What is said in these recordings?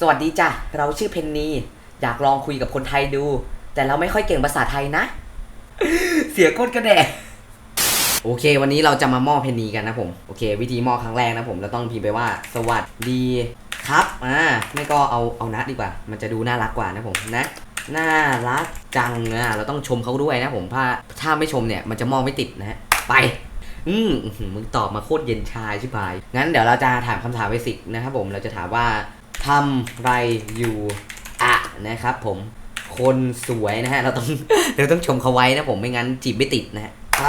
สวัสดีจ้ะ เราชื่อเพนนีอยากลองคุยกับคนไทยดู แต่เราไม่ค่อยเก่งภาษาไทยนะ เสียโคตรกระแดะโอเค วันนี้เราจะมามอบเพนนีกันนะผม โอเค วิธีมอบครั้งแรกนะผมเราต้องพิมพ์ไปว่า สวัสดีครับ อ่า ไม่ก็เอาเอานะดีกว่า มันจะดูน่ารักกว่านะผมนะ น่ารักจังอะเราต้องชมเขาด้วยนะผม ถ้าถ้าไม่ชมเนี่ยมันจะมองไม่ติดนะฮะ ไป อืมมึงตอบมาโคตรเย็นชาชิบหาย งั้นเดี๋ยวเราจะถามคำถามเบสิกนะครับผม เราจะถามว่า ทำไรอยู่อะนะครับผมคนสวยนะฮะ เราต้องเราต้องชมเขาไว้นะผมไม่งั้นจีบไม่ติดนะฮะไป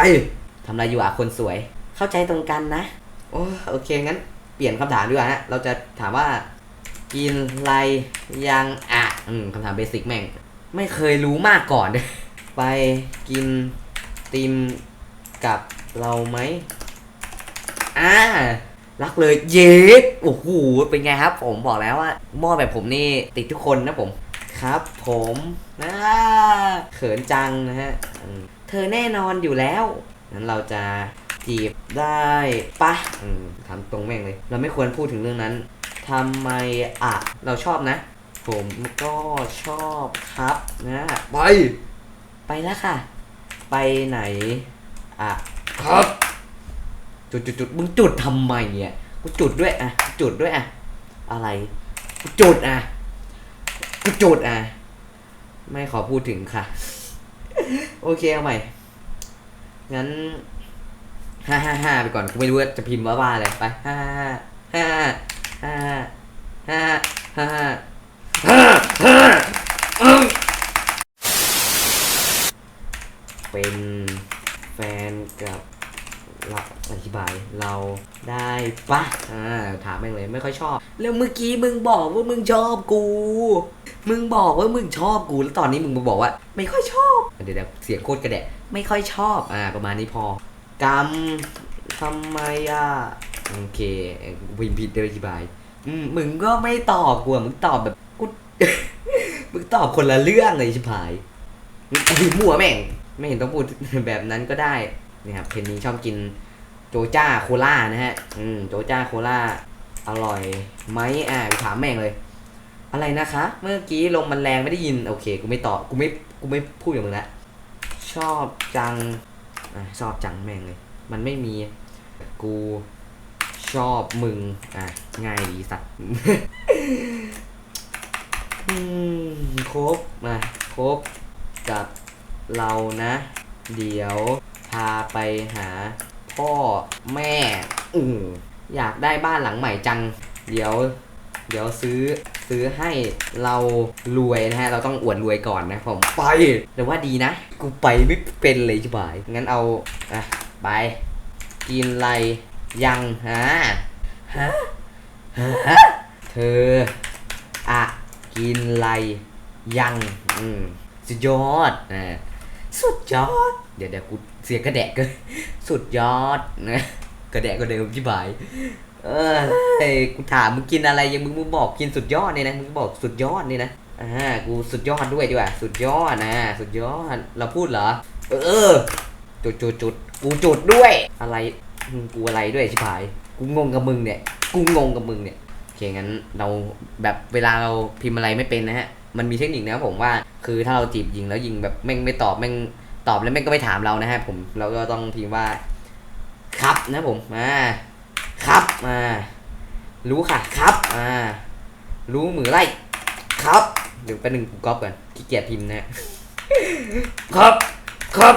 ทำไรอยู่อะคนสวย เข้าใจตรงกันนะ โอ้โอเคงั้นเปลี่ยนคำถามดีกว่าฮะเราจะถามว่ากินอะไรยังอะอืมคำถามเบสิกแม่ง ไม่เคยรู้มาก่อน ไปกินติมกับเราไหมอ่า รักเลยเย็ดโอ้โหเป็นไงครับ ผมบอกแล้วว่าหม้อแบบผมนี่ติดทุกคนนะผมครับ ผมนะเขินจังนะฮะอืมเธอแน่นอนอยู่แล้วงั้นเราจะจีบได้ปะอืมถามตรงแม่งเลย เราไม่ควรพูดถึงเรื่องนั้นทำไมอะ เราชอบนะ ผมก็ชอบครับนะไป ไปแล้วค่ะ ไปไหน อะ ครับ จุดจุดจุดมึงจุดทำไมเนี่ยกูจุดด้วยอะกูจุดด้วยอะอะไรกูจุดอะกูจุดอะ ไม่ขอพูดถึงค่ะ โอเคเอาใหม่ งั้นห้าห้าห้าไปก่อนกูไม่รู้ว่าจะพิมพ์ว่าว่าอะไรไปห้าห้าห้าห้าห้าห้าห้าห้าห้าเป็นแฟนกับ เราได้ปะอ่าถามแม่งเลยไม่ค่อยชอบ แล้วเมื่อกี้มึงบอกว่ามึงชอบกู มึงบอกว่ามึงชอบกูแล้วตอนนี้มึงมาบอกว่า ไม่ค่อยชอบเดี๋ยวเดี๋ยวเสียงโคตรกระแดะไม่ค่อยชอบอ่าประมาณนี้พอกรรมทำไมอะโอเคพิมพ์ผิดเดี๋ยวอธิบายอืมมึงก็ไม่ตอบกูอะมึงตอบแบบกูมึงตอบคนละเรื่องเลยชิบหายมึงพิมพ์มั่วแม่ง ไม่เห็นต้องพูดแบบนั้นก็ได้นี่ครับเพนนี้ชอบกิน โจจ้าโคล่านะฮะ อืม โจจ้าโคล่า อร่อยไหมอ่าถามแม่งเลย อะไรนะคะ เมื่อกี้ลมมันแรงไม่ได้ยิน โอเค กูไม่ตอบ กูไม่ กูไม่พูดอย่างมึงละ ชอบจังอะชอบจังแม่งเลย มันไม่มี กูชอบมึง อะ ง่ายดีสัตว์อืมครบมาครบกับเรานะ เดี๋ยวพาไปหา พ่อแม่อืออยากได้บ้านหลังใหม่จัง เดี๋ยว เดี๋ยวซื้อซื้อให้เรารวยนะฮะ เราต้องอวดรวยก่อนนะผมไปแต่ว่าดีนะ กูไปไม่เป็นเลยจิบายงั้นเอาอะไป กินไรยังฮะฮะฮะเธออะกินไรยัง อืมสุดยอดนะสุดยอด เดี๋ยวเดี๋ยวกู เสียงกระแดะก็สุดยอดนะกระแดะก็เดิมที่บาย เออเฮ้กูถามมึงกินอะไรยังมึงมึงบอกกินสุดยอดเนี่ยนะมึงบอกสุดยอดเนี่ยนะอ่ากูสุดยอดด้วยดีกว่า สุดยอดนะ สุดยอดเราพูดเหรอ เออจุดจุดจุดกูจุดด้วย อะไรกูอะไรด้วยชิบหาย กูงงกับมึงเนี่ย กูงงกับมึงเนี่ยโอเคงั้นเราแบบเวลาเราพิมพ์อะไรไม่เป็นนะฮะ มันมีเทคนิคนะผมว่า คือถ้าเราจีบยิงแล้วยิงแบบแม่งไม่ตอบแม่ง ตอบแล้วแม่งก็ไม่ถามเรานะฮะผมเราก็ต้องพิมพ์ว่า ครับนะผมอ่าครับอ่ารู้ค่ะครับอ่ารู้มือไรครับเดี๋ยวไปหนึ่งกูก๊อปก่อนขี้เกียจพิมพ์นะ ครับ ครับ